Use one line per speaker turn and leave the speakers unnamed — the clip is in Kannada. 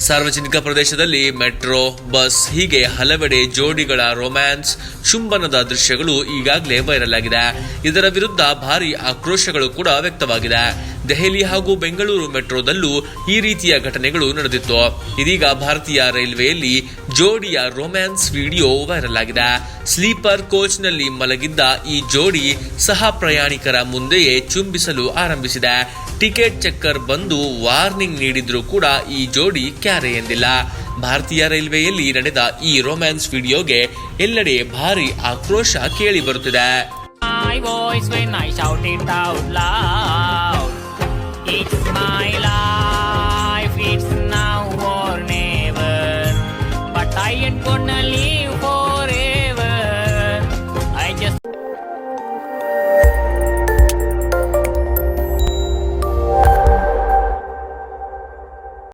ಸಾರ್ವಜನಿಕ ಪ್ರದೇಶದಲ್ಲಿ ಮೆಟ್ರೋ, ಬಸ್, ಹೀಗೆ ಹಲವೆಡೆ ಜೋಡಿಗಳ ರೊಮ್ಯಾನ್ಸ್ ಚುಂಬನದ ದೃಶ್ಯಗಳು ಈಗಾಗಲೇ ವೈರಲ್ ಆಗಿದೆ. ಇದರ ವಿರುದ್ಧ ಭಾರಿ ಆಕ್ರೋಶಗಳು ಕೂಡ ವ್ಯಕ್ತವಾಗಿದೆ. ದೆಹಲಿ ಹಾಗೂ ಬೆಂಗಳೂರು ಮೆಟ್ರೋದಲ್ಲೂ ಈ ರೀತಿಯ ಘಟನೆಗಳು ನಡೆದಿತ್ತು. ಇದೀಗ ಭಾರತೀಯ ರೈಲ್ವೆಯಲ್ಲಿ ಜೋಡಿಯ ರೊಮ್ಯಾನ್ಸ್ ವಿಡಿಯೋ ವೈರಲ್ ಆಗಿದೆ. ಸ್ಲೀಪರ್ ಕೋಚ್ನಲ್ಲಿ ಮಲಗಿದ್ದ ಈ ಜೋಡಿ ಸಹ ಪ್ರಯಾಣಿಕರ ಮುಂದೆಯೇ ಚುಂಬಿಸಲು ಆರಂಭಿಸಿದೆ. ಟಿಕೆಟ್ ಚೆಕ್ಕರ್ ಬಂದು ವಾರ್ನಿಂಗ್ ನೀಡಿದ್ರೂ ಕೂಡ ಈ ಜೋಡಿ ಕ್ಯಾರೆ ಎಂದಿಲ್ಲ. ಭಾರತೀಯ ರೈಲ್ವೆಯಲ್ಲಿ ನಡೆದ ಈ ರೊಮ್ಯಾನ್ಸ್ ವಿಡಿಯೋಗೆ ಎಲ್ಲೆಡೆ ಭಾರಿ ಆಕ್ರೋಶ ಕೇಳಿ ಬರುತ್ತಿದೆ.
பொண்ணு